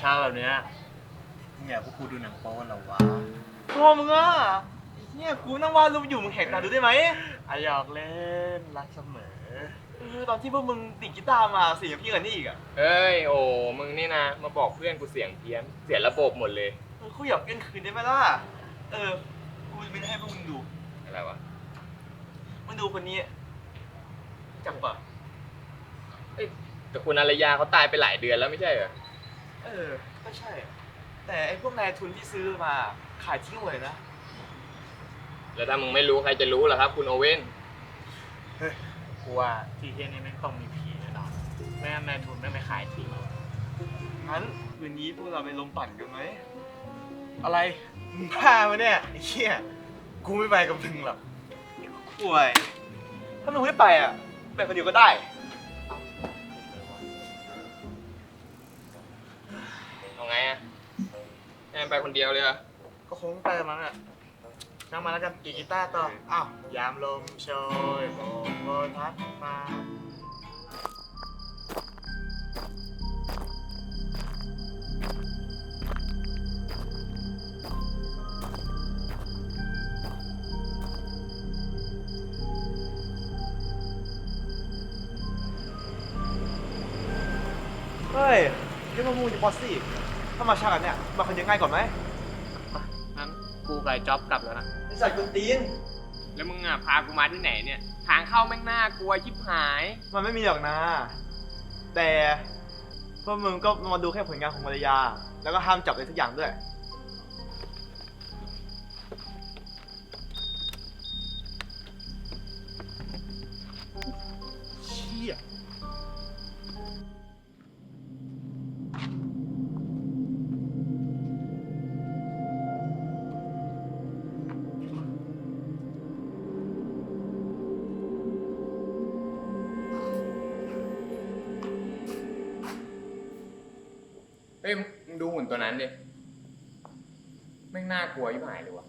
เช้าๆแบบเนี้ยมึงอยากพวกกูดูหนังโป๊เหรอวะพ่อมึงอะเนี่ยกูนั่งวาดรูปอยู่มึงแหกตาดูได้ไหมอะหยอกเล่นรักเสมอเออตอนที่พวกมึงติดกีตาร์มาเสียงพี่กันนี่อีกอะเฮ้ยโอ้มึงนี่นะ มาบอกเพื่อนกูเสียงเพี้ยน เสียระบบหมดเลย เออกูอยากเล่นคืนได้ไหมล่ะเออกูจะไม่ได้ให้พวกมึงดูอะไรวะมึงดูคนนี้จังปะเอ้ยแต่คุณอารยาเขาตายไปหลายเดือนแล้วไม่ใช่เหรอ เออ ก็ใช่ แต่ไอ้พวกนายทุนที่ซื้อมาขายทิ้งหมดเลยนะ แล้วถ้ามึงไม่รู้ใครจะรู้ล่ะครับ คุณโอเว่น กูว่าที่เที่ยนี่แม่งต้องมีผีแน่นอนไม่งั้นนายทุนแม่งไม่ขายทิ้งหรอกงั้นคืนนี้พวกเราไปลมปั่นกันไหม อะไรมึงบ้ามาเนี่ยไอ้เหี้ย กูไม่ไปกับมึงหรอกป่วย ถ้ามึงไม่ไปอะไปคนเดียวก็ได้ ไปคนเดียวเลยเหรอก็คงไปมั้งอะช่างมาแล้วกันกีกีตาร์ต่อ อ้าว ยามลมโชยโบกโบทัดมาเฮ้ยนี่พวกมึงจะพอสิ ถ้ามาช้ากันเนี่ยมาคนเดียวง่ายกว่าไหมงั้นกูกับไอ้จ๊อบกลับแล้วนะ ไอ้สัตว์กุนตีน แล้วมึงอะพากูมาที่ไหนเนี่ย ทางเข้าแม่งน่ากลัวชิบหาย มันไม่มีหรอกนะ แต่พวกมึงก็มาดูแค่ผลงานของภรรยา แล้วก็ห้ามจับอะไรทุกอย่างด้วย ดูหุ่นตัวนั้นดิแม่งน่ากลัวชิบหายเลยวะ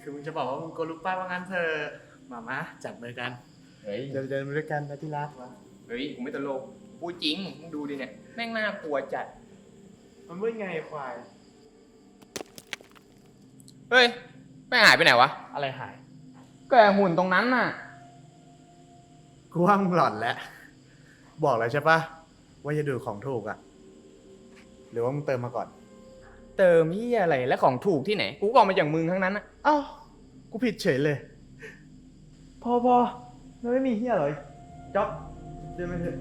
คือมึงจะบอกว่ามึงโกลุกป้าว่างั้นเธอะมามาจับมือกัน เฮ้ย เดินเดินมาด้วยกันนะที่รักวะเฮ้ยกูไม่ตลกพูดจริง มึงดูดิเนี่ย แม่งน่ากลัวจัด มันเป็นไงควาย เฮ้ย แม่งหายไปไหนวะ อะไรหาย ก็ไอ้หุ่นตรงนั้นน่ะ กูว่ามึงหลอนแล้ว บอกแล้วใช่ปะว่าจะดูของถูกอะ หรือว่ามึงเติมมาก่อน เติมยี่อะไรและของถูกที่ไหน กูก็เอามาจากมึงทั้งนั้นน่ะอ้าว กูผิดเฉยเลย พอพอมันไม่มีเฮียหรอจ๊อบเดินไปเถอะ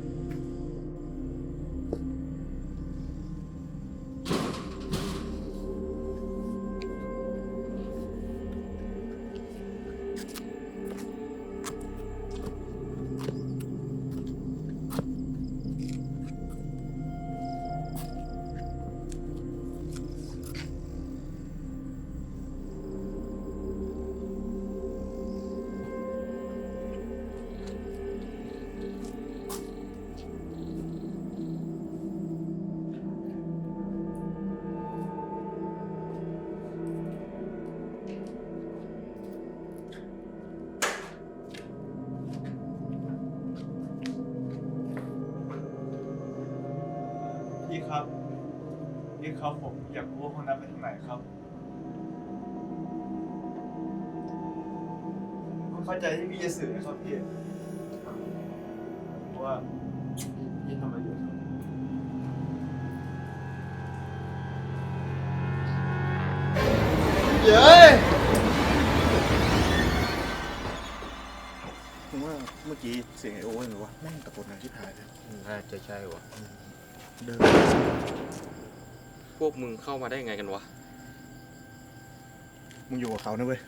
พี่ครับพี่ครับผมอยากรู้ว่าคนนั้นไปทางไหนครับผมเข้าใจที่พี่จะสื่อนะครับพี่เพราะว่าพี่ทำอะไรอยู่ครับเย้ยผมว่าเมื่อกี้เสียงไอโอเว่นหรือว่าแม่งตะโกนดังที่หายเลย น่าจะใช่วะ เดินพวกมึงเข้ามาได้ไงกันวะ มึงอยู่กับเขานะเว้ย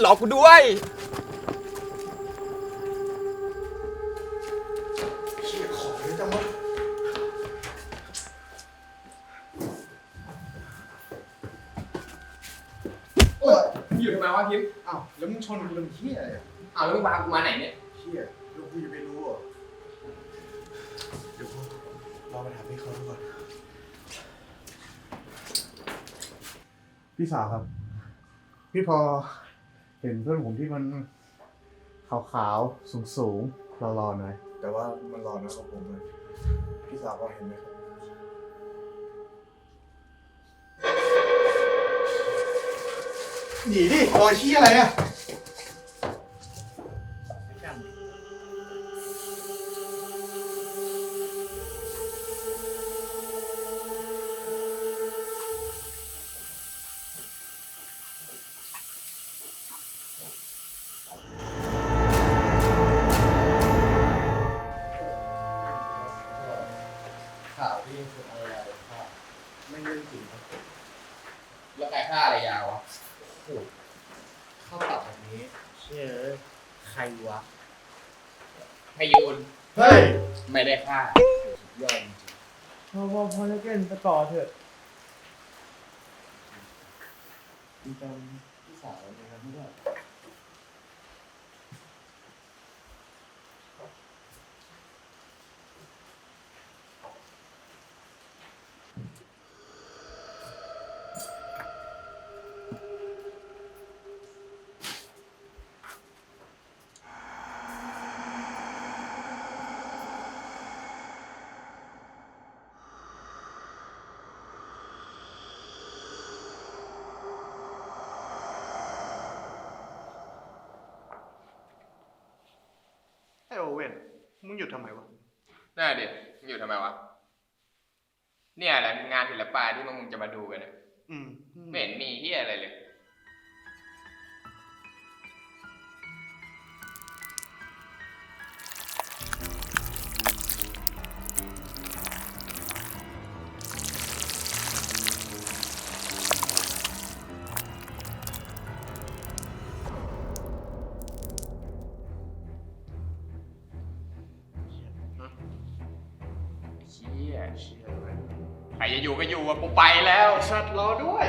หลอกกูด้วย เชี่ยของเยอะจังวะอยู่ทำไมวะพิมอ้าวแล้วมึงชนกูเป็นเชี่ยอะไรอะอ้าวแล้วมึงพากูมาไหนเนี่ยเชี่ยแล้วกูจะไปรู้เหรอเดี๋ยวกูรอไปถาม พี่เขาดูก่อนพี่สาวครับพพี่พอเห็นเพื่อนผมที่มันขาวๆ สูงๆรอๆหน่อย แต่ว่ามันรอน้อยกว่าผมเลย พี่สาวพอเห็นไหมครับ หนีดิรอยชี้อะไรอะ ใครวะพยูนเฮ้ยไม่ได้ฆ่าสุดยอดจริงพอพอพอแล้วเกินไปต่อเถอะมีจำพี่สาวนะครับพี่ด้วยไอโอเว่น มึง หยุดทำไมวะ น่าดิอยู่ทำไมวะ เนี่ยแหละงานศิลปะที่มึงจะมาดูกันเนี่ยอืม ไม่เห็นมีที่อะไรเลย อยู่ก็อยู่อะกูไปแล้วสัตว์รอด้วย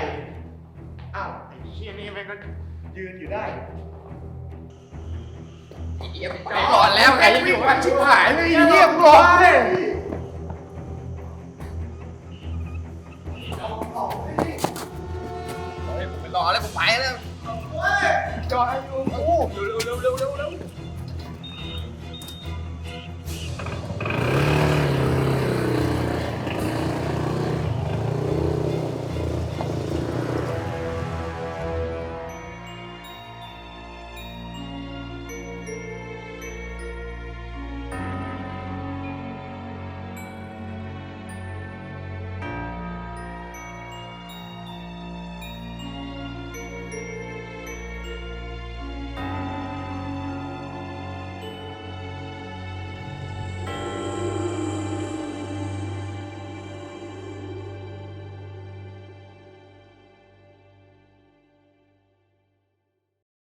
อ้าวไอ้เชี่ยนี่แม่งก็ยืนอยู่ได้เหี้ยไปก่อนแล้วใครจะอยู่ก็ชิบหายเลยเงียบร้อยเฮ้ยผมไปรอแล้วผมไปแล้วจอยอยู่เร็วเร็วเร็วเร็วเร็วเร็ว